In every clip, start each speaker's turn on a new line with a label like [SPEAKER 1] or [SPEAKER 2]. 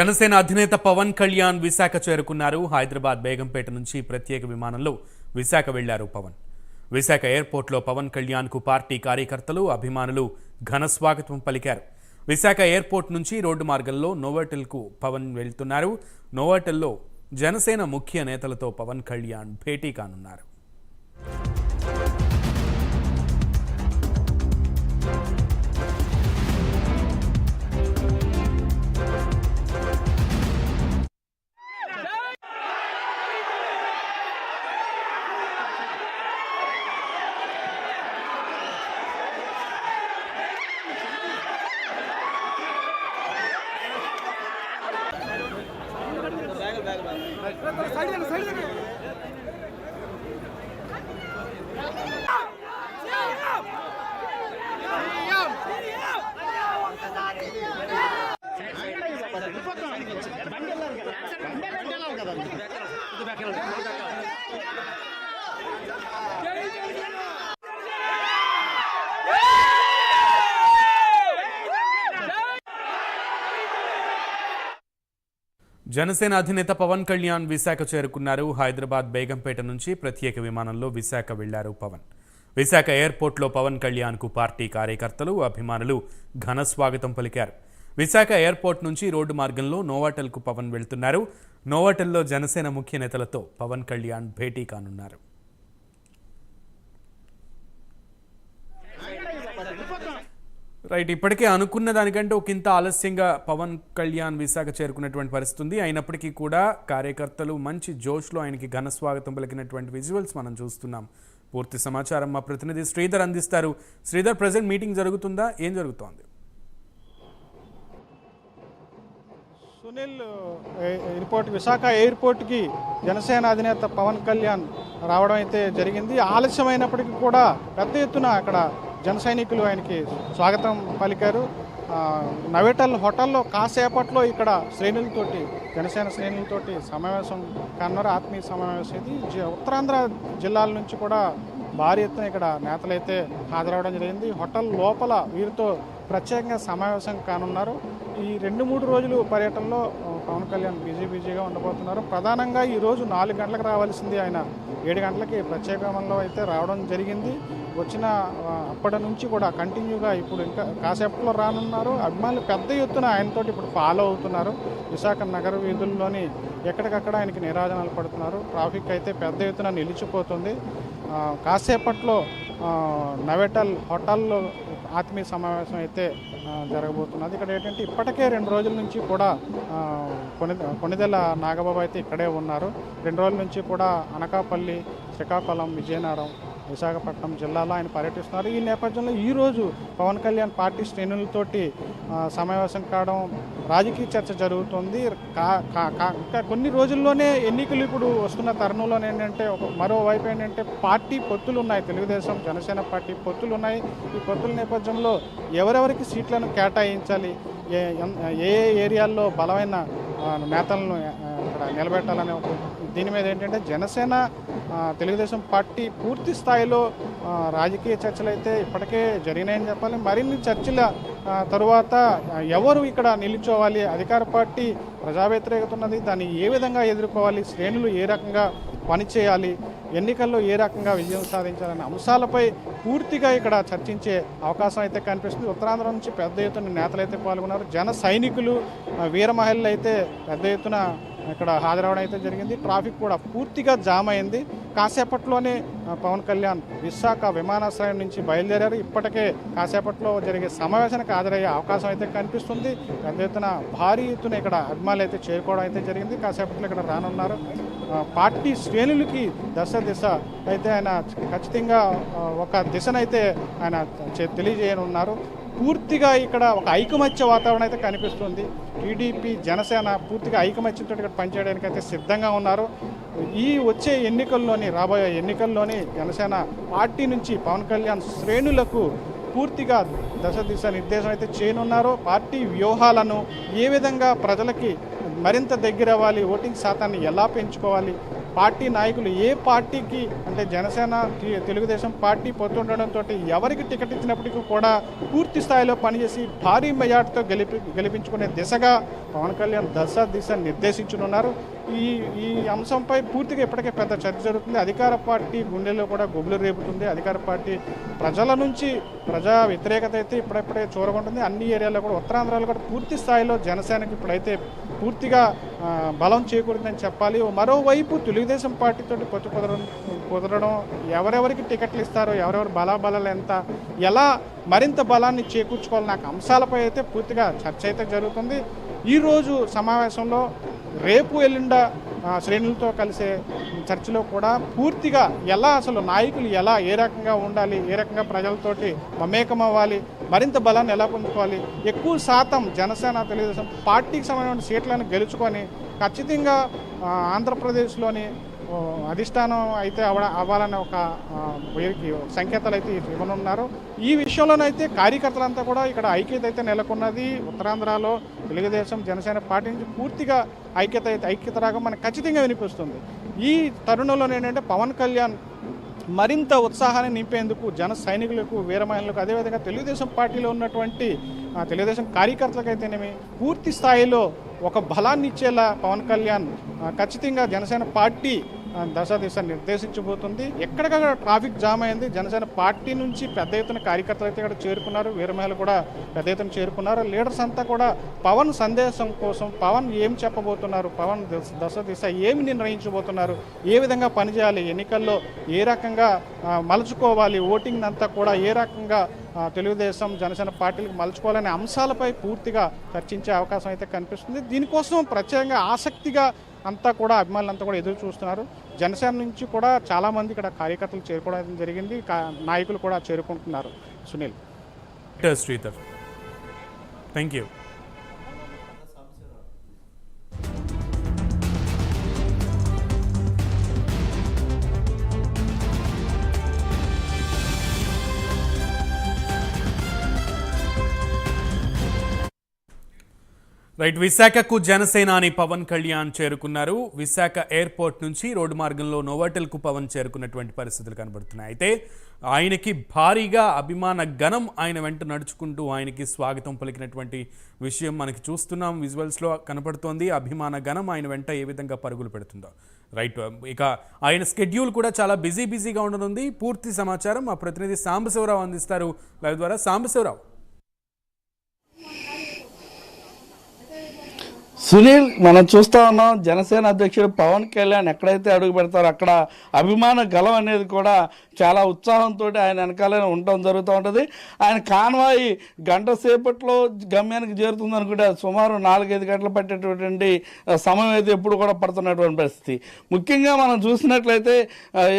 [SPEAKER 1] జనసేన అధినేత పవన్ కళ్యాణ్ విశాఖ చేరుకున్నారు. హైదరాబాద్ బేగంపేట నుంచి ప్రత్యేక విమానంలో విశాఖ వెళ్ళారు పవన్. విశాఖ ఎయిర్పోర్ట్లో పవన్ కళ్యాణ్కు పార్టీ కార్యకర్తలు అభిమానులు ఘన స్వాగతం పలికారు. విశాఖ ఎయిర్పోర్ట్ నుంచి రోడ్డు మార్గంలో నోవాటెల్కు పవన్ వెళ్తున్నారు. నోవాటెల్లో జనసేన ముఖ్య నేతలతో పవన్ కళ్యాణ్ భేటీ కానున్నారు. జనసేన అధినేత పవన్ కళ్యాణ్ విశాఖ చేరుకున్నారు. హైదరాబాద్ బేగంపేట నుంచి ప్రత్యేక విమానంలో విశాఖ వెళ్ళారు పవన్. విశాఖ ఎయిర్పోర్ట్లో పవన్ కళ్యాణ్కు పార్టీ కార్యకర్తలు అభిమానులు ఘన స్వాగతం పలికారు. విశాఖ ఎయిర్పోర్ట్ నుంచి రోడ్డు మార్గంలో నోవాటెల్కు పవన్ వెళ్తున్నారు. నోవాటెల్లో జనసేన ముఖ్య నేతలతో పవన్ కళ్యాణ్ భేటీ కానున్నారు. రైట్ ఇప్పటికే అనుకున్న దానికంటే ఒక ఇంత ఆలస్యంగా పవన్ కళ్యాణ్ విశాఖ చేరుకున్నటువంటి పరిస్థితి ఉంది. అయినప్పటికీ కూడా కార్యకర్తలు మంచి జోష్లో ఆయనకి ఘన స్వాగతం పలికినటువంటి విజువల్స్ మనం చూస్తున్నాం. పూర్తి సమాచారం మా ప్రతినిధి శ్రీధర్ అందిస్తారు. శ్రీధర్ ప్రజెంట్ మీటింగ్ జరుగుతుందా? ఏం జరుగుతోంది?
[SPEAKER 2] సునీల్ ఎయిర్పోర్ట్ విశాఖ ఎయిర్పోర్ట్కి జనసేన అధినేత పవన్ కళ్యాణ్ రావడం అయితే జరిగింది. ఆలస్యమైనప్పటికీ కూడా పెద్ద ఎత్తున అక్కడ జన సైనికులు ఆయనకి స్వాగతం పలికారు. నవేటల్ హోటల్లో కాసేపట్లో ఇక్కడ శ్రేణులతోటి జనసేన శ్రేణులతోటి సమావేశం కన్నారు ఆత్మీయ సమావేశం ఇది. ఉత్తరాంధ్ర జిల్లాల నుంచి కూడా భారీ ఎత్తున ఇక్కడ నేతలైతే హాజరవడం జరిగింది. హోటల్ లోపల వీరితో ప్రత్యేకంగా సమావేశం కానున్నారు. ఈ రెండు మూడు రోజులు పర్యటనలో పవన్ కళ్యాణ్ బిజీ బిజీగా ఉండబోతున్నారు. ప్రధానంగా ఈరోజు నాలుగు గంటలకు రావాల్సింది ఆయన. ఏడు గంటలకి ప్రత్యేక అయితే రావడం జరిగింది. వచ్చిన అప్పటి నుంచి కూడా కంటిన్యూగా ఇప్పుడు ఇంకా కాసేపట్లో రానున్నారు. అభిమానులు పెద్ద ఎత్తున ఆయనతోటి ఇప్పుడు ఫాలో అవుతున్నారు. విశాఖ నగర వీధుల్లోని ఎక్కడికక్కడ ఆయనకి నిరాజనాలు పడుతున్నారు. ట్రాఫిక్ అయితే పెద్ద ఎత్తున నిలిచిపోతుంది. కాసేపట్లో ఆ, నవేటల్ హోటల్లో ఆత్మీయ సమావేశం అయితే జరగబోతున్నది. ఇక్కడ ఏంటంటే ఇప్పటికే రెండు రోజుల నుంచి కూడా కొని కొనిదెల నాగబాబు అయితే ఇక్కడే ఉన్నారు. రెండు రోజుల నుంచి కూడా అనకాపల్లి శ్రీకాకుళం విజయనగరం విశాఖపట్నం జిల్లాలో ఆయన పర్యటిస్తున్నారు. ఈ నేపథ్యంలో ఈరోజు పవన్ కళ్యాణ్ పార్టీ శ్రేణులతోటి సమావేశం కావడం రాజకీయ చర్చ జరుగుతుంది. కా- కా- కా- ఇంకా కొన్ని రోజుల్లోనే ఎన్నికలు ఇప్పుడు వస్తున్న తరుణంలో ఏంటంటే ఒక మరోవైపు ఏంటంటే పార్టీ పొత్తులు ఉన్నాయి తెలుగుదేశం జనసేన పార్టీ పొత్తులు ఉన్నాయి ఈ పొత్తుల నేపథ్యంలో ఎవరెవరికి సీట్లను కేటాయించాలి? ఏ ఏ ఏ ఏరియాల్లో బలమైన నేతలను ఇక్కడ నిలబెట్టాలనే ఒక దీని మీద ఏంటంటే జనసేన తెలుగుదేశం పార్టీ పూర్తి స్థాయిలో రాజకీయ చర్చలు అయితే ఇప్పటికే జరిగినాయని చెప్పాలి. మరిన్ని చర్చల తరువాత ఎవరు ఇక్కడ నిలుచోవాలి? అధికార పార్టీ ప్రజా వ్యతిరేకత ఉన్నది. దాన్ని ఏ విధంగా ఎదుర్కోవాలి? శ్రేణులు ఏ రకంగా పనిచేయాలి? ఎన్నికల్లో ఏ రకంగా విజయం సాధించాలనే అంశాలపై పూర్తిగా ఇక్కడ చర్చించే అవకాశం అయితే కనిపిస్తుంది. ఉత్తరాంధ్ర నుంచి పెద్ద ఎత్తున నేతలు అయితే పాల్గొన్నారు. జన సైనికులు వీర మహిళలు అయితే పెద్ద ఎత్తున ఇక్కడ హాజరవడం అయితే జరిగింది. ట్రాఫిక్ కూడా పూర్తిగా జామ్ అయింది. కాసేపట్లోనే పవన్ కళ్యాణ్ విశాఖ విమానాశ్రయం నుంచి బయలుదేరారు. ఇప్పటికే కాసేపట్లో జరిగే సమావేశానికి హాజరయ్యే అవకాశం అయితే కనిపిస్తుంది. పెద్ద ఎత్తున భారీ ఎత్తున ఇక్కడ అభిమానులు అయితే చేరుకోవడం అయితే జరిగింది. కాసేపట్లో ఇక్కడ రానున్నారు. పార్టీ శ్రేణులకి దశ దిశ అయితే ఆయన ఖచ్చితంగా ఒక దిశనైతే ఆయన తెలియజేయనున్నారు. పూర్తిగా ఇక్కడ ఒక ఐకమత్య వాతావరణం అయితే కనిపిస్తుంది. టీడీపీ జనసేన పూర్తిగా ఐకమత్యంతో ఇక్కడ పనిచేయడానికి అయితే సిద్ధంగా ఉన్నారు. ఈ వచ్చే ఎన్నికల్లోని రాబోయే ఎన్నికల్లోని జనసేన పార్టీ నుంచి పవన్ కళ్యాణ్ శ్రేణులకు పూర్తిగా దశ దిశ నిర్దేశం అయితే చేయనున్నారు. పార్టీ వ్యూహాలను ఏ విధంగా ప్రజలకి మరింత దగ్గర అవ్వాలి ఓటింగ్ శాతాన్ని ఎలా పెంచుకోవాలి పార్టీ నాయకులు ఏ పార్టీకి అంటే జనసేన తెలుగుదేశం పార్టీ పొత్తుండడంతో ఎవరికి టికెట్ ఇచ్చినప్పటికీ కూడా పూర్తి స్థాయిలో పనిచేసి భారీ మెజార్టీతో గెలిపి గెలిపించుకునే దిశగా పవన్ కళ్యాణ్ దశ దిశ నిర్దేశించనున్నారు. ఈ ఈ అంశంపై పూర్తిగా ఇప్పటికే పెద్ద చర్చ జరుగుతుంది. అధికార పార్టీ గుండెల్లో కూడా గుబులు రేపుతుంది. అధికార పార్టీ ప్రజల నుంచి ప్రజా వ్యతిరేకత అయితే ఇప్పుడప్పుడే చూరగొంటుంది. అన్ని ఏరియాలో కూడా ఉత్తరాంధ్రలో కూడా పూర్తి స్థాయిలో జనసేనకి ఇప్పుడైతే పూర్తిగా బలం చేకూరిందని చెప్పాలి. మరోవైపు తెలుగుదేశం పార్టీతో పొత్తు కుదరడం కుదరడం ఎవరెవరికి టికెట్లు ఇస్తారో ఎవరెవరి బలాబలాలు ఎంత ఎలా మరింత బలాన్ని చేకూర్చుకోవాలి నాకు అంశాలపై అయితే పూర్తిగా చర్చ అయితే జరుగుతుంది. ఈరోజు సమావేశంలో రేపు ఎల్లుండ శ్రేణులతో కలిసే చర్చలో కూడా పూర్తిగా ఎలా అసలు నాయకులు ఎలా ఏ రకంగా ఉండాలి ఏ రకంగా ప్రజలతోటి మమేకం అవ్వాలి మరింత బలాన్ని ఎలా పొందుకోవాలి ఎక్కువ శాతం జనసేన తెలుగుదేశం పార్టీకి సంబంధించిన సీట్లను గెలుచుకొని ఖచ్చితంగా ఆంధ్రప్రదేశ్లోని అధిష్టానం అయితే అవ అవ్వాలనే ఒక వీరికి సంకేతాలు అయితే ఇవ్వనున్నారు ఈ విషయంలోనైతే కార్యకర్తలంతా కూడా ఇక్కడ ఐక్యత అయితే నెలకొన్నది. ఉత్తరాంధ్రలో తెలుగుదేశం జనసేన పార్టీ నుంచి పూర్తిగా ఐక్యత అయితే ఐక్యత రాగా మనకు ఖచ్చితంగా వినిపిస్తుంది. ఈ తరుణంలో ఏంటంటే పవన్ కళ్యాణ్ మరింత ఉత్సాహాన్ని నింపేందుకు జన సైనికులకు వీరమహిళలకు అదేవిధంగా తెలుగుదేశం పార్టీలో ఉన్నటువంటి తెలుగుదేశం కార్యకర్తలకైతేనేమి పూర్తి స్థాయిలో ఒక బలాన్ని ఇచ్చేలా పవన్ కళ్యాణ్ ఖచ్చితంగా జనసేన పార్టీ దశ దిశ నిర్దేశించబోతుంది. ఎక్కడికక్కడ ట్రాఫిక్ జామ్ అయింది జనసేన పార్టీ నుంచి పెద్ద ఎత్తున కార్యకర్తలు అయితే ఇక్కడ చేరుకున్నారు వీర కూడా పెద్ద ఎత్తున చేరుకున్నారు. లీడర్స్ అంతా కూడా పవన్ సందేశం కోసం పవన్ ఏం చెప్పబోతున్నారు పవన్ దశ- దిశ ఏమి నిర్ణయించబోతున్నారు ఏ విధంగా పనిచేయాలి ఎన్నికల్లో ఏ రకంగా మలుచుకోవాలి ఓటింగ్ అంతా కూడా ఏ రకంగా తెలుగుదేశం జనసేన పార్టీలకు మలుచుకోవాలనే అంశాలపై పూర్తిగా చర్చించే అవకాశం అయితే కనిపిస్తుంది. దీనికోసం ప్రత్యేకంగా ఆసక్తిగా అంతా కూడా అభిమానులంతా కూడా ఎదురు చూస్తున్నారు. జనసేన నుంచి కూడా చాలామంది ఇక్కడ కార్యకర్తలు చేరుకోవడం జరిగింది. కా- నాయకులు కూడా చేరుకుంటున్నారు. Sunil.
[SPEAKER 1] Sridhar thank you right విశాఖకు జనసేనాని పవన్ కళ్యాణ్ చేరుకున్నారు. విశాఖ ఎయిర్పోర్ట్ నుంచి రోడ్డు మార్గంలో నోవాటెల్కు పవన్ చేరుకున్నటువంటి పరిస్థితులు కనబడుతున్నాయి. అయితే ఆయనకి భారీగా అభిమాన గణం ఆయన వెంట నడుచుకుంటూ ఆయనకి స్వాగతం పలికినటువంటి విషయం మనకి చూస్తున్నాం. విజువల్స్లో కనపడుతోంది అభిమాన గణం ఆయన వెంట ఏ విధంగా పరుగులు పెడుతుందో. రైట్ ఇక ఆయన స్కెడ్యూల్ కూడా చాలా బిజీ బిజీగా ఉండనుంది. పూర్తి సమాచారం మా ప్రతినిధి సాంబశివరావు అందిస్తారు. లైవ్ ద్వారా సాంబశివరావు.
[SPEAKER 3] సునీల్ మనం చూస్తా ఉన్నాం జనసేన అధ్యక్షుడు పవన్ కళ్యాణ్ ఎక్కడైతే అడుగు పెడతారో అక్కడ అభిమాన గలం అనేది కూడా చాలా ఉత్సాహంతో ఆయన వెనకాలనే ఉండటం జరుగుతూ ఉంటుంది. ఆయన కాన్వాయి గంట సేపట్లో గమ్యానికి చేరుతుంది అనుకుంటే సుమారు నాలుగైదు గంటలు పట్టేటటువంటి సమయం అయితే ఎప్పుడు కూడా పడుతున్నటువంటి పరిస్థితి. ముఖ్యంగా మనం చూసినట్లయితే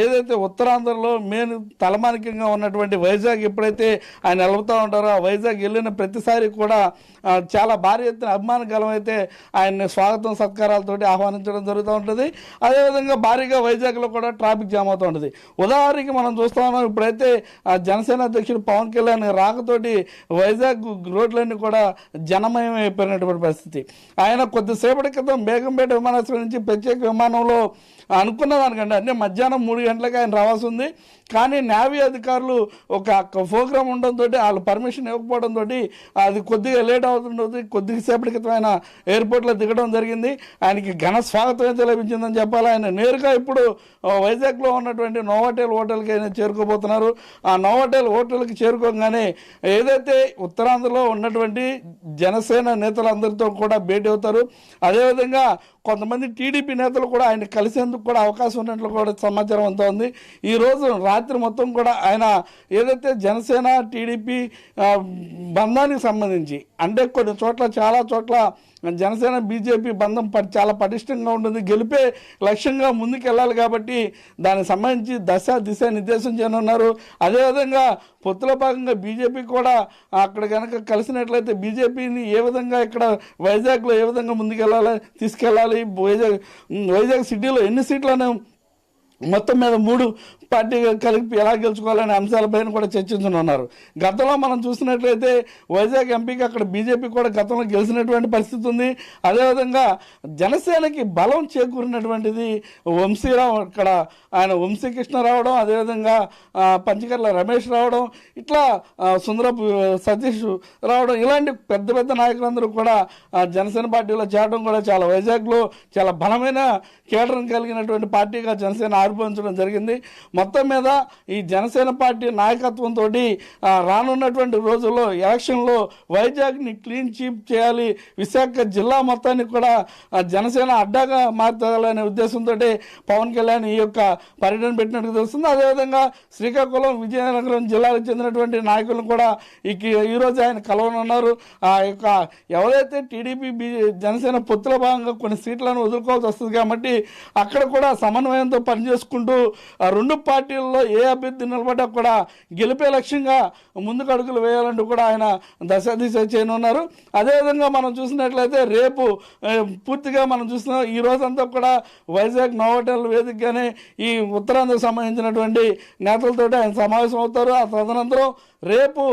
[SPEAKER 3] ఏదైతే ఉత్తరాంధ్రలో మెయిన్ తలమానికంగా ఉన్నటువంటి వైజాగ్ ఎప్పుడైతే ఆయన వెళ్తూ ఉంటారో ఆ వైజాగ్ వెళ్ళిన ప్రతిసారి కూడా చాలా భారీ ఎత్తున అభిమాన గలం అయితే ఆయన్ని స్వాగతం సత్కారాలతోటి ఆహ్వానించడం జరుగుతూ ఉంటుంది. అదేవిధంగా భారీగా వైజాగ్లో కూడా ట్రాఫిక్ జామ్ అవుతూ ఉంటుంది. ఉదాహరణకి మనం చూస్తా ఉన్నాం ఇప్పుడైతే ఆ జనసేన అధ్యక్షుడు పవన్ కళ్యాణ్ రాకతోటి వైజాగ్ రోడ్లన్నీ కూడా జనమయం అయిపోయినటువంటి పరిస్థితి. ఆయన కొద్దిసేపటి క్రితం బేగంపేట విమానాశ్రయం నుంచి ప్రత్యేక విమానంలో అనుకున్న దానికంటే అంటే మధ్యాహ్నం మూడు గంటలకు ఆయన రావాల్సి ఉంది కానీ నేవీ అధికారులు ఒక ప్రోగ్రామ్ ఉండడంతో వాళ్ళు పర్మిషన్ ఇవ్వకపోవడంతో అది కొద్దిగా లేట్ అవుతుంటుంది కొద్దిసేపటి క్రితం ఆయన ఎయిర్పోర్ట్లో దిగడం జరిగింది. ఆయనకి ఘన స్వాగతం అయితే లభించిందని చెప్పాలి. ఆయన నేరుగా ఇప్పుడు వైజాగ్లో ఉన్నటువంటి నోవాటెల్ హోటల్కి ఆయన చేరుకోబోతున్నారు. ఆ నోవాటెల్ హోటల్కి చేరుకోగానే ఏదైతే ఉత్తరాంధ్రలో ఉన్నటువంటి జనసేన నేతలందరితో కూడా భేటీ అవుతారు. అదేవిధంగా కొంతమంది టీడీపీ నేతలు కూడా ఆయన కలిసేందుకు కూడా అవకాశం ఉన్నట్లు కూడా సమాచారం అంతా ఉంది. ఈ రోజు రాత్రి మొత్తం కూడా ఆయన ఏదైతే జనసేన టీడీపీ బంధానికి సంబంధించి అంటే కొన్ని చోట్ల చాలా చోట్ల జనసేన బీజేపీ బంధం ప- చాలా పటిష్టంగా ఉంటుంది. గెలిపే లక్ష్యంగా ముందుకెళ్ళాలి కాబట్టి దానికి సంబంధించి దశ దిశ నిర్దేశం చేయనున్నారు. అదేవిధంగా పొత్తుల భాగంగా బీజేపీ కూడా అక్కడ కనుక కలిసినట్లయితే బీజేపీని ఏ విధంగా ఇక్కడ వైజాగ్లో ఏ విధంగా ముందుకెళ్ళాలి తీసుకెళ్ళాలి? వైజాగ్ వైజాగ్ సిటీలో ఎన్ని సీట్లను మొత్తం మీద మూడు పార్టీ కలిపి ఎలా గెలుచుకోవాలనే అంశాలపైన కూడా చర్చించనున్నారు గతంలో మనం చూసినట్లయితే వైజాగ్ ఎంపీకి అక్కడ బీజేపీ కూడా గతంలో గెలిచినటువంటి పరిస్థితి ఉంది. అదేవిధంగా జనసేనకి బలం చేకూరినటువంటిది వంశీరావు అక్కడ ఆయన వంశీకృష్ణ రావడం అదేవిధంగా పంచకర్ల రమేష్ రావడం ఇట్లా సుందరపు సతీష్ రావడం ఇలాంటి పెద్ద పెద్ద నాయకులందరూ కూడా జనసేన పార్టీలో చేరడం కూడా చాలా వైజాగ్లో చాలా బలమైన కేటరం కలిగినటువంటి పార్టీగా జనసేన ఆవిర్భవించడం జరిగింది. మొత్తం మీద ఈ జనసేన పార్టీ నాయకత్వంతో రానున్నటువంటి రోజుల్లో ఎలక్షన్లో వైజాగ్ని క్లీన్ చీప్ చేయాలి. విశాఖ జిల్లా మొత్తాన్ని కూడా జనసేన అడ్డాగా మార్చాలనే ఉద్దేశంతో పవన్ కళ్యాణ్ ఈ యొక్క పర్యటన పెట్టినట్టు తెలుస్తుంది. అదేవిధంగా శ్రీకాకుళం విజయనగరం జిల్లాకు చెందినటువంటి నాయకులను కూడా ఈ ఈరోజు ఆయన కలవనున్నారు. ఆ యొక్క ఎవరైతే టీడీపీ జనసేన పొత్తుల భాగంగా కొన్ని సీట్లను వదులుకోవాల్సి వస్తుంది కాబట్టి అక్కడ కూడా సమన్వయంతో పనిచేసుకుంటూ రెండు పార్టీల్లో ఏ అభ్యర్థి నిలబడ్డా కూడా గెలిపే లక్ష్యంగా ముందుకు అడుగులు వేయాలంటూ కూడా ఆయన దశ దిశ చేయనున్నారు. అదేవిధంగా మనం చూసినట్లయితే రేపు పూర్తిగా మనం చూస్తున్నాం ఈ రోజంతా కూడా వైజాగ్ నోవటల్ వేదికగానే ఈ ఉత్తరాంధ్రకు సంబంధించినటువంటి నేతలతో ఆయన సమావేశం అవుతారు ఆ తదనంతరం రేపు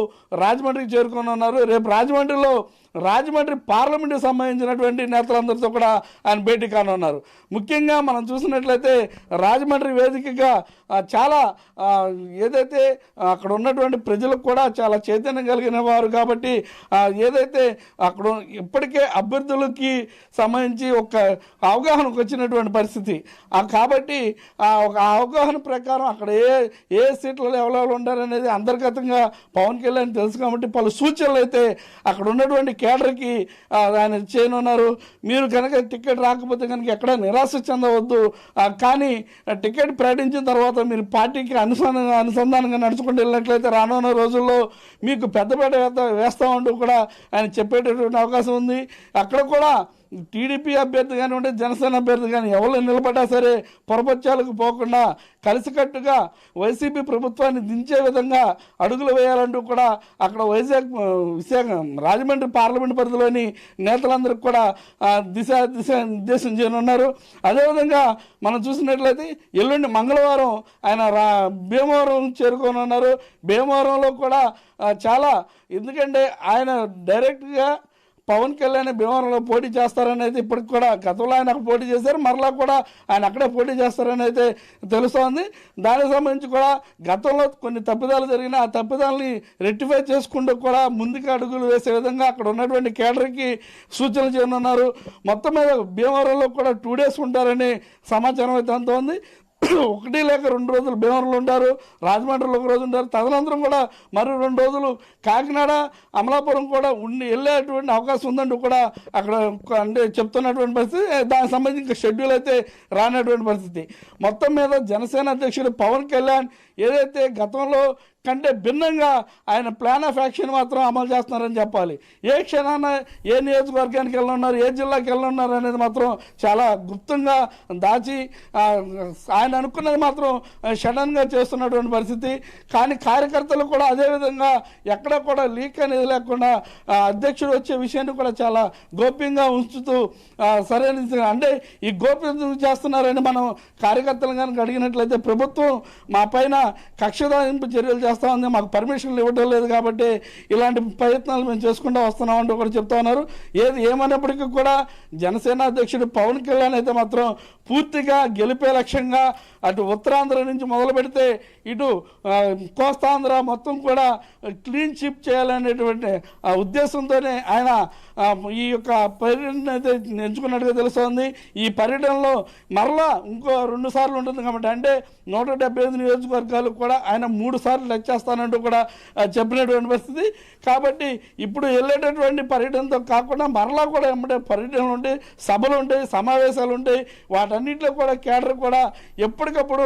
[SPEAKER 3] రాజమండ్రికి చేరుకొని ఉన్నారు రేపు రాజమండ్రిలో రాజమండ్రి పార్లమెంటుకి సంబంధించినటువంటి నేతలందరితో కూడా ఆయన భేటీ కానున్నారు. ముఖ్యంగా మనం చూసినట్లయితే రాజమండ్రి వేదికగా చాలా ఏదైతే అక్కడ ఉన్నటువంటి ప్రజలకు కూడా చాలా చైతన్యం కలిగిన వారు కాబట్టి ఏదైతే అక్కడ ఇప్పటికే అభ్యర్థులకి సంబంధించి ఒక అవగాహనకు వచ్చినటువంటి పరిస్థితి కాబట్టి ఒక అవగాహన ప్రకారం అక్కడ ఏ ఏ సీట్లలో ఎవరెవరు ఉంటారనేది అంతర్గతంగా పవన్ కళ్యాణ్ తెలుసు కాబట్టి పలు సూచనలు అయితే అక్కడ ఉన్నటువంటి కేడర్కి ఆయన చేయనున్నారు. మీరు కనుక టికెట్ రాకపోతే కనుక ఎక్కడ నిరాశ చెందవద్దు. కానీ ఆ, టికెట్ ప్రకటించిన తర్వాత మీరు పార్టీకి అనుసంధానం అనుసంధానంగా నడుచుకుంటూ వెళ్ళినట్లయితే రానున్న రోజుల్లో మీకు పెద్దపేట వేస్తామంటూ కూడా ఆయన చెప్పేటటువంటి అవకాశం ఉంది. అక్కడ కూడా టీడీపీ అభ్యర్థి కానివ్వండి జనసేన అభ్యర్థి కానీ ఎవరు నిలబడ్డా సరే పొరపత్యాలకు పోకుండా కలిసికట్టుగా వైసీపీ ప్రభుత్వాన్ని దించే విధంగా అడుగులు వేయాలంటూ కూడా అక్కడ వైజాగ్ విశాఖ రాజమండ్రి పార్లమెంట్ పరిధిలోని నేతలందరికీ కూడా దిశ దిశ నిర్దేశం చేయనున్నారు. అదేవిధంగా మనం చూసినట్లయితే ఎల్లుండి మంగళవారం ఆయన రా భీమవరం చేరుకోనున్నారు. భీమవరంలో కూడా చాలా ఎందుకంటే ఆయన డైరెక్ట్గా పవన్ కళ్యాణ్ భీమవరంలో పోటీ చేస్తారనేది ఇప్పటికి కూడా గతంలో ఆయన పోటీ చేశారు మరలా కూడా ఆయన అక్కడే పోటీ చేస్తారని అయితే తెలుస్తోంది. దానికి సంబంధించి కూడా గతంలో కొన్ని తప్పిదాలు జరిగిన ఆ తప్పిదాలని రెక్టిఫై చేసుకుంటూ కూడా ముందుకు అడుగులు వేసే విధంగా అక్కడ ఉన్నటువంటి కేడర్కి సూచనలు చేయనున్నారు. మొత్తం మీద భీమవరంలో కూడా టూ డేస్ ఉంటారని సమాచారం అయితే అంత ఉంది ఒకటి లేక రెండు రోజులు భీమవరంలో ఉంటారు రాజమండ్రిలో ఒక రోజు ఉంటారు తదనంతరం కూడా మరో రెండు రోజులు కాకినాడ అమలాపురం కూడా ఉండి వెళ్ళేటువంటి అవకాశం ఉందంటూ కూడా అక్కడ అంటే చెప్తున్నటువంటి పరిస్థితి. దానికి సంబంధించి ఇంకా షెడ్యూల్ అయితే రానటువంటి పరిస్థితి. మొత్తం మీద జనసేన అధ్యక్షుడు పవన్ కళ్యాణ్ ఏదైతే గతంలో కంటే భిన్నంగా ఆయన ప్లాన్ ఆఫ్ యాక్షన్ మాత్రం అమలు చేస్తున్నారని చెప్పాలి. ఏ క్షణాన ఏ నియోజకవర్గానికి వెళ్ళున్నారు ఏ జిల్లాకి వెళ్ళున్నారు అనేది మాత్రం చాలా గుప్తంగా దాచి ఆయన అనుకున్నది మాత్రం షడన్గా చేస్తున్నటువంటి పరిస్థితి. కానీ కార్యకర్తలు కూడా అదేవిధంగా ఎక్కడ కూడా లీక్ అనేది లేకుండా అధ్యక్షుడు వచ్చే విషయాన్ని కూడా చాలా గోప్యంగా ఉంచుతూ సరైన అంటే ఈ గోప్యం చేస్తున్నారని మనం కార్యకర్తలు కనుక అడిగినట్లయితే ప్రభుత్వం మా పైన కక్షదాయింపు చర్యలు చేస్తూ ఉంది. మాకు పర్మిషన్లు ఇవ్వడం లేదు కాబట్టి ఇలాంటి ప్రయత్నాలు మేము చేసుకుంటూ వస్తున్నాం అంటూ ఒకరు చెప్తా ఉన్నారు. ఏది ఏమైనప్పటికీ కూడా జనసేన అధ్యక్షుడు పవన్ కళ్యాణ్ అయితే మాత్రం పూర్తిగా గెలిపే లక్ష్యంగా అటు ఉత్తరాంధ్ర నుంచి మొదలు పెడితే ఇటు కోస్తాంధ్ర మొత్తం కూడా క్లీన్ చిప్ చేయాలనేటువంటి ఆ ఉద్దేశంతోనే ఆయన ఈ యొక్క పర్యటన అయితే ఎంచుకున్నట్టుగా తెలుస్తోంది. ఈ పర్యటనలో మరలా ఇంకో రెండు సార్లు ఉంటుంది కాబట్టి అంటే నూట డెబ్బై ఐదు నియోజకవర్గాలు కూడా ఆయన మూడు సార్లు లెక్చేస్తానంటూ చేస్తానంటూ కూడా చెప్పినటువంటి పరిస్థితి కాబట్టి ఇప్పుడు వెళ్ళేటటువంటి పర్యటనతో కాకుండా మరలా కూడా ఏమంటే పర్యటనలు ఉంటాయి సభలు ఉంటాయి సమావేశాలు ఉంటాయి. వాటన్నిటిలో కూడా కేడర్ కూడా ఎప్పటికప్పుడు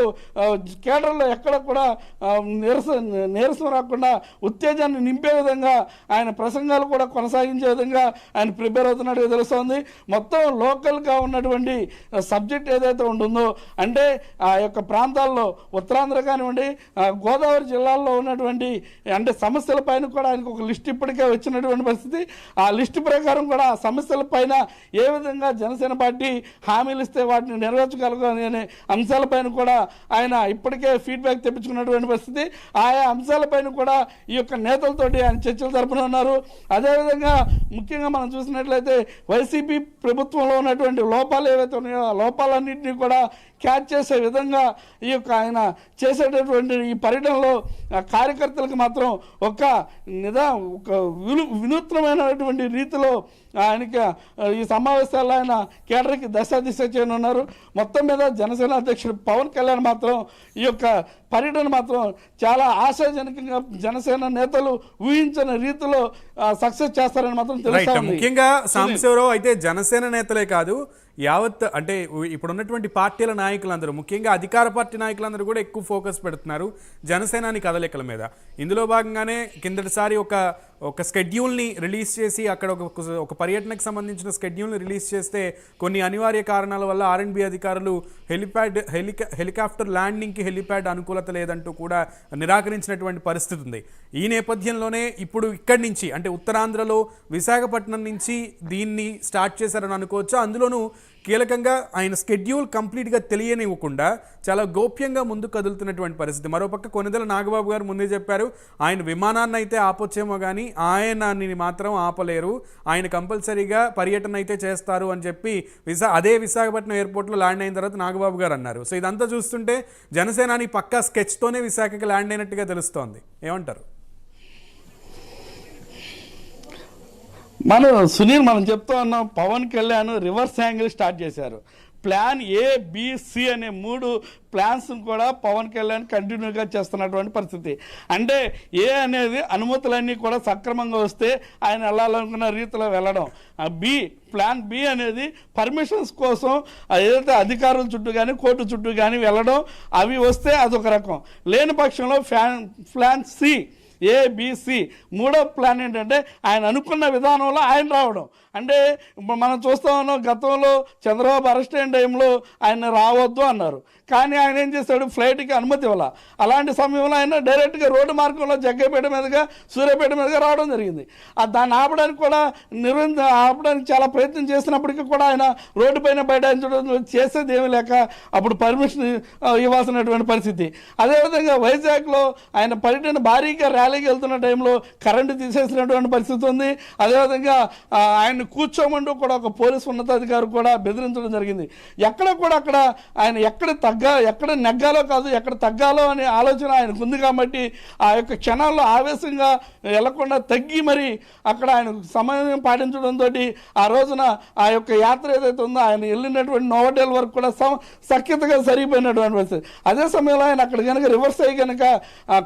[SPEAKER 3] కేడర్లో ఎక్కడ కూడా ఆ, నీరస నీరసం రాకుండా ఉత్తేజాన్ని నింపే విధంగా ఆయన ప్రసంగాలు కూడా కొనసాగించే విధంగా ఆయన ప్రిపేర్ అవుతున్నట్టుగా తెలుస్తోంది. మొత్తం లోకల్గా ఉన్నటువంటి సబ్జెక్ట్ ఏదైతే ఉంటుందో అంటే ఆ యొక్క ప్రాంతాల్లో ఉత్తరాంధ్ర కానివ్వండి ఉన్నటువంటి గోదావరి జిల్లాలో జిల్లాల్లో ఉన్నటువంటి అంటే సమస్యల పైన కూడా ఆయనకు ఒక లిస్ట్ ఇప్పటికే వచ్చినటువంటి పరిస్థితి. ఆ లిస్ట్ ప్రకారం కూడా ఆ సమస్యల పైన ఏ విధంగా జనసేన పార్టీ హామీలు ఇస్తే వాటిని నెరవేర్చగలగని అనే అంశాలపైన కూడా ఆయన ఇప్పటికే ఫీడ్బ్యాక్ తెప్పించుకున్నటువంటి పరిస్థితి. ఆయా అంశాలపైన కూడా ఈ యొక్క నేతలతోటి ఆయన చర్చలు జరపనున్నారు అదేవిధంగా ముఖ్యంగా మనం చూసినట్లయితే వైసీపీ ప్రభుత్వంలో ఉన్నటువంటి లోపాలు ఏవైతే ఉన్నాయో ఆ లోపాలన్నింటినీ కూడా క్యాచ్ చేసే విధంగా ఈ యొక్క ఆయన చేసేటటువంటి ఈ పర్యటనలో ఆ కార్యకర్తలకు మాత్రం ఒక నిదా ఒక విను వినూత్నమైనటువంటి రీతిలో ఆయనకి ఈ సమావేశాల్లో ఆయన కేడర్కి దశ దిశ చేయనున్నారు మొత్తం మీద జనసేన అధ్యక్షుడు పవన్ కళ్యాణ్ మాత్రం ఈ యొక్క పర్యటన మాత్రం చాలా ఆశాజనకంగా జనసేన నేతలు ఊహించిన రీతిలో సక్సెస్ చేస్తారని మాత్రం ఉంది.
[SPEAKER 1] ముఖ్యంగా సాంబశివరావు అయితే జనసేన నేతలే కాదు యావత్ అంటే ఇప్పుడు ఉన్నటువంటి పార్టీల నాయకులందరూ ముఖ్యంగా అధికార పార్టీ నాయకులందరూ కూడా ఎక్కువ ఫోకస్ పెడుతున్నారు జనసేనాని కదలికల మీద. ఇందులో భాగంగానే కిందటిసారి ఒక ఒక స్కెడ్యూల్ని రిలీజ్ చేసి అక్కడ ఒక ఒక పర్యటనకు సంబంధించిన స్కెడ్యూల్ని రిలీజ్ చేస్తే కొన్ని అనివార్య కారణాల వల్ల ఆర్ఎండ్బి అధికారులు హెలిప్యాడ్ హెలికా హెలికాప్టర్ ల్యాండింగ్కి హెలిప్యాడ్ అనుకూలత లేదంటూ కూడా నిరాకరించినటువంటి పరిస్థితి ఉంది. ఈ నేపథ్యంలోనే ఇప్పుడు ఇక్కడి నుంచి అంటే ఉత్తరాంధ్రలో విశాఖపట్నం నుంచి దీన్ని స్టార్ట్ చేశారని అనుకోవచ్చు? అందులోనూ కీలకంగా ఆయన స్కెడ్యూల్ కంప్లీట్గా తెలియనివ్వకుండా చాలా గోప్యంగా ముందు కదులుతున్నటువంటి పరిస్థితి. మరోపక్క కొనిదల నాగబాబు గారు ముందే చెప్పారు ఆయన విమానాన్ని అయితే ఆపొచ్చేమో కానీ ఆయనని మాత్రం ఆపలేరు. ఆయన కంపల్సరీగా పర్యటన అయితే చేస్తారు అని చెప్పి విశా అదే విశాఖపట్నం ఎయిర్పోర్ట్లో ల్యాండ్ అయిన తర్వాత నాగబాబు గారు అన్నారు. సో ఇదంతా చూస్తుంటే జనసేనాని పక్కా స్కెచ్తోనే విశాఖకి ల్యాండ్ అయినట్టుగా తెలుస్తోంది. ఏమంటారు?
[SPEAKER 3] మనం సునీల్ మనం చెప్తా ఉన్నాం Pawan Kalyan reverse angle start చేశారు. ప్లాన్ ఏ బిసి అనే మూడు ప్లాన్స్ కూడా పవన్ కళ్యాణ్ కంటిన్యూగా చేస్తున్నటువంటి పరిస్థితి. అంటే ఏ అనేది అనుమతులన్నీ కూడా సక్రమంగా వస్తే ఆయన వెళ్ళాలనుకున్న రీతిలో వెళ్ళడం. ఆ బి ప్లాన్ బి అనేది పర్మిషన్స్ కోసం ఏదైతే అధికారుల చుట్టూ కానీ కోర్టు చుట్టూ కానీ వెళ్ళడం అవి వస్తే అదొక రకం. లేని పక్షంలో ఫ్యాన్ ప్లాన్ సి ఏబిసి మూడో ప్లాన్ ఏంటంటే ఆయన అనుకున్న విధానంలో ఆయన రావడం. అంటే మనం చూస్తా ఉన్నాం గతంలో చంద్రబాబు అరెస్ట్ అయిన టైంలో ఆయన రావద్దు అన్నారు. కానీ ఆయన ఏం చేస్తాడు ఫ్లైట్కి అనుమతి ఇవ్వాల. అలాంటి సమయంలో ఆయన డైరెక్ట్గా రోడ్డు మార్గంలో జగ్గపేట మీదుగా సూర్యాపేట మీదుగా రావడం జరిగింది. దాన్ని ఆపడానికి కూడా నిర్వహి ఆపడానికి చాలా ప్రయత్నం చేసినప్పటికీ కూడా ఆయన రోడ్డు పైన బయటించడం చేసేది ఏమీ లేక అప్పుడు పర్మిషన్ ఇవ్వాల్సినటువంటి పరిస్థితి. అదేవిధంగా వైజాగ్లో ఆయన పర్యటన భారీగా ర్యాలీకి వెళ్తున్న టైంలో కరెంటు తీసేసినటువంటి పరిస్థితి ఉంది. అదేవిధంగా ఆయన ఆయన కూర్చోమంటూ కూడా ఒక పోలీసు ఉన్నతాధికారి కూడా బెదిరించడం జరిగింది. ఎక్కడ కూడా అక్కడ ఆయన ఎక్కడ తగ్గ ఎక్కడ నెగ్గాలో కాదు ఎక్కడ తగ్గాలో అనే ఆలోచన ఆయనకు ఉంది కాబట్టి ఆ యొక్క క్షణాల్లో ఆవేశంగా వెళ్ళకుండా తగ్గి మరి అక్కడ ఆయన సమయం పాటించడంతో ఆ రోజున ఆ యొక్క యాత్ర ఏదైతే ఉందో ఆయన వెళ్ళినటువంటి నోవటేల్ వరకు కూడా సమ సఖ్యతగా సరిపోయినటువంటి పరిస్థితి. అదే సమయంలో ఆయన అక్కడ కనుక రివర్స్ అయ్యి కనుక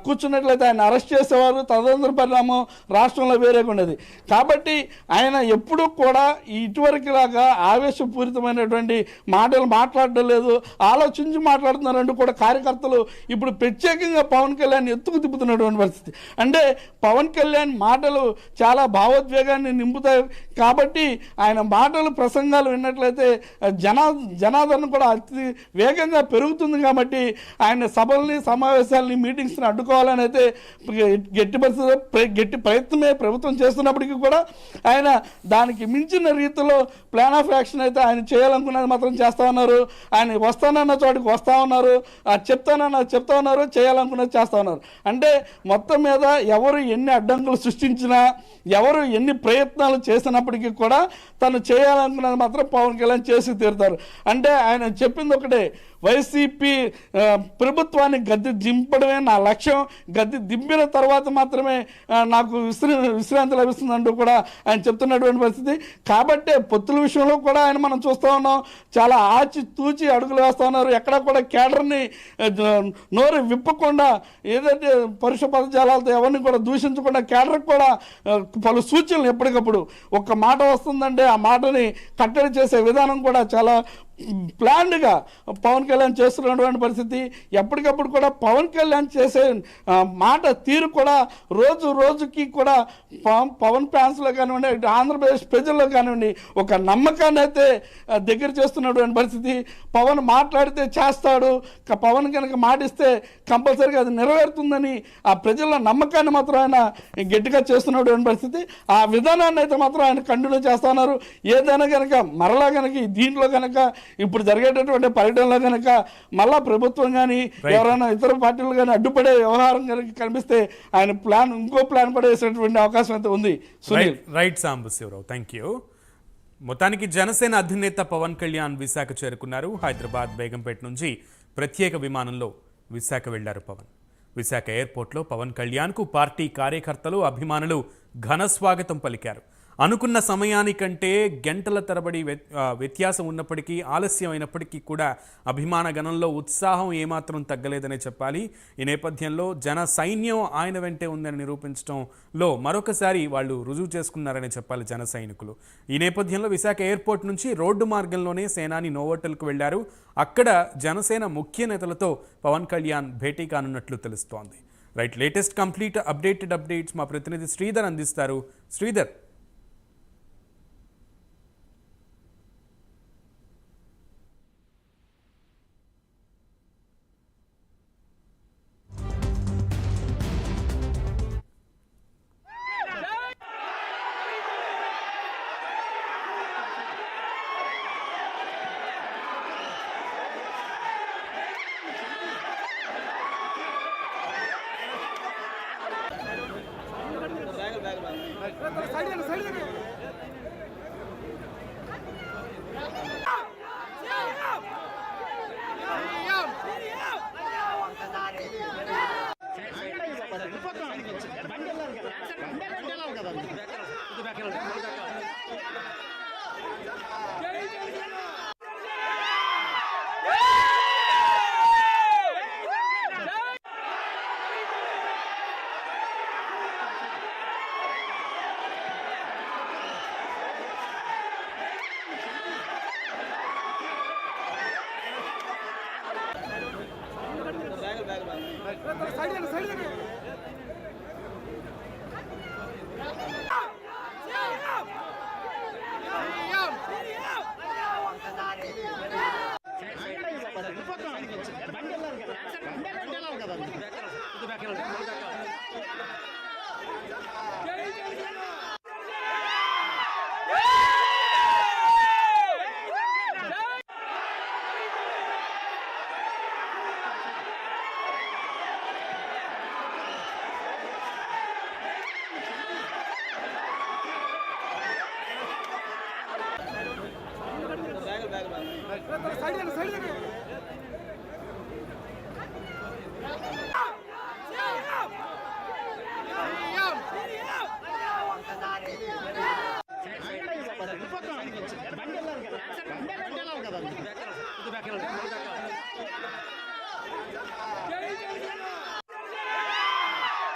[SPEAKER 3] కూర్చున్నట్లయితే ఆయన అరెస్ట్ చేసేవారు. తదనంతర పరిణామం రాష్ట్రంలో వేరేగా ఉండేది కాబట్టి ఆయన ఎప్పుడూ కూడా ఇటువరకులాగా ఆవేశపూరితమైనటువంటి మాటలు మాట్లాడడం లేదు ఆలోచించి మాట్లాడుతున్నారంటూ కూడా కార్యకర్తలు ఇప్పుడు ప్రత్యేకంగా పవన్ కళ్యాణ్ ఎత్తుకు తిప్పుతున్నటువంటి పరిస్థితి. అంటే పవన్ కళ్యాణ్ మాటలు చాలా భావోద్వేగాన్ని నింపుతాయి కాబట్టి ఆయన మాటలు ప్రసంగాలు విన్నట్లయితే జనా జనాదరణ కూడా అతి వేగంగా పెరుగుతుంది కాబట్టి ఆయన సభల్ని సమావేశాలని మీటింగ్స్ని అడ్డుకోవాలని అయితే గట్టి పరిస్థితి గట్టి ప్రయత్నమే ప్రభుత్వం చేస్తున్నప్పటికీ కూడా ఆయన దానికి మించిన రీతిలో ప్లాన్ ఆఫ్ యాక్షన్ అయితే ఆయన చేయాలనుకున్నది మాత్రం చేస్తూ ఉన్నారు. ఆయన వస్తానన్న చోటికి వస్తూ ఉన్నారు. ఆ చెప్తానన్న చెప్తా ఉన్నారు చేయాలనుకున్నది చేస్తూ ఉన్నారు. అంటే మొత్తం మీద ఎవరు ఎన్ని అడ్డంకులు సృష్టించినా ఎవరు ఎన్ని ప్రయత్నాలు చేసినప్పటికీ కూడా తను చేయాలనుకున్నది మాత్రం పవన్ కళ్యాణ్ చేసి తీరుతారు. అంటే ఆయన చెప్పింది ఒకటే వైసీపీ ప్రభుత్వాన్ని గద్దె దింపడమే నా లక్ష్యం. గద్దె దింపిన తర్వాత మాత్రమే నాకు విశ్రా విశ్రాంతి లభిస్తుందంటూ కూడా ఆయన చెప్తున్నటువంటి పరిస్థితి. కాబట్టే పొత్తుల విషయంలో కూడా ఆయన మనం చూస్తూ ఉన్నాం. చాలా ఆచి తూచి అడుగులు వేస్తూ ఉన్నారు. ఎక్కడ కూడా కేడర్ని నోరు విప్పకుండా ఏదైతే పరుష పదజాలతో ఎవరిని కూడా దూషించకుండా కేడర్కి కూడా పలు సూచనలు ఎప్పటికప్పుడు. ఒక మాట వస్తుందంటే ఆ మాటని కట్టడి చేసే విధానం కూడా చాలా ప్లాన్డ్గా పవన్ కళ్యాణ్ చేస్తున్నటువంటి పరిస్థితి ఎప్పటికప్పుడు కూడా పవన్ కళ్యాణ్ చేసే మాట తీరు కూడా రోజు రోజుకి కూడా పవన్ పవన్ ఫ్యాన్స్లో కానివ్వండి ఆంధ్రప్రదేశ్ ప్రజల్లో కానివ్వండి ఒక నమ్మకాన్ని అయితే దగ్గర చేస్తున్నటువంటి పరిస్థితి. పవన్ మాట్లాడితే చేస్తాడు పవన్ కనుక మాటిస్తే కంపల్సరీగా అది నెరవేరుతుందని ఆ ప్రజల నమ్మకాన్ని మాత్రం ఆయన గట్టిగా చేస్తున్నటువంటి పరిస్థితి. ఆ విధానాన్ని అయితే మాత్రం ఆయన కంటిన్యూ చేస్తున్నారు ఏదైనా కనుక మరలా కనుక దీంట్లో కనుక ఇప్పుడు జరిగేటటువంటి పర్యటనలో కనుక మళ్ళా ప్రభుత్వం కానీ ఎవరైనా ఇతర పార్టీలు కానీ అడ్డుపడే వ్యవహారం కనుక కనిపిస్తే ఆయన ప్లాన్ ఇంకో ప్లాన్ కూడా వేసేటువంటి అవకాశం అయితే ఉంది. Sunil.
[SPEAKER 1] Right right Sambasivarao. Thank you మొత్తానికి జనసేన అధినేత పవన్ కళ్యాణ్ విశాఖ చేరుకున్నారు. హైదరాబాద్ బేగంపేట నుంచి ప్రత్యేక విమానంలో విశాఖ వెళ్ళారు పవన్. విశాఖ ఎయిర్పోర్ట్లో పవన్ కళ్యాణ్కు పార్టీ కార్యకర్తలు అభిమానులు ఘన స్వాగతం పలికారు. అనుకున్న సమయానికంటే గంటల తరబడి వ్య- వ్యత్యాసం ఉన్నప్పటికీ ఆలస్యం అయినప్పటికీ కూడా అభిమాన గణంలో ఉత్సాహం ఏమాత్రం తగ్గలేదనే చెప్పాలి. ఈ నేపథ్యంలో జన సైన్యం ఆయన వెంటే ఉందని నిరూపించడంలో మరొకసారి వాళ్ళు రుజువు చేసుకున్నారని చెప్పాలి జన సైనికులు. ఈ నేపథ్యంలో విశాఖ ఎయిర్పోర్ట్ నుంచి రోడ్డు మార్గంలోనే సేనాని నోవోటల్కు వెళ్ళారు. అక్కడ జనసేన ముఖ్య నేతలతో పవన్ కళ్యాణ్ భేటీ కానున్నట్లు తెలుస్తోంది. Right latest complete updated updates మా ప్రతినిధి శ్రీధర్ అందిస్తారు. శ్రీధర్. que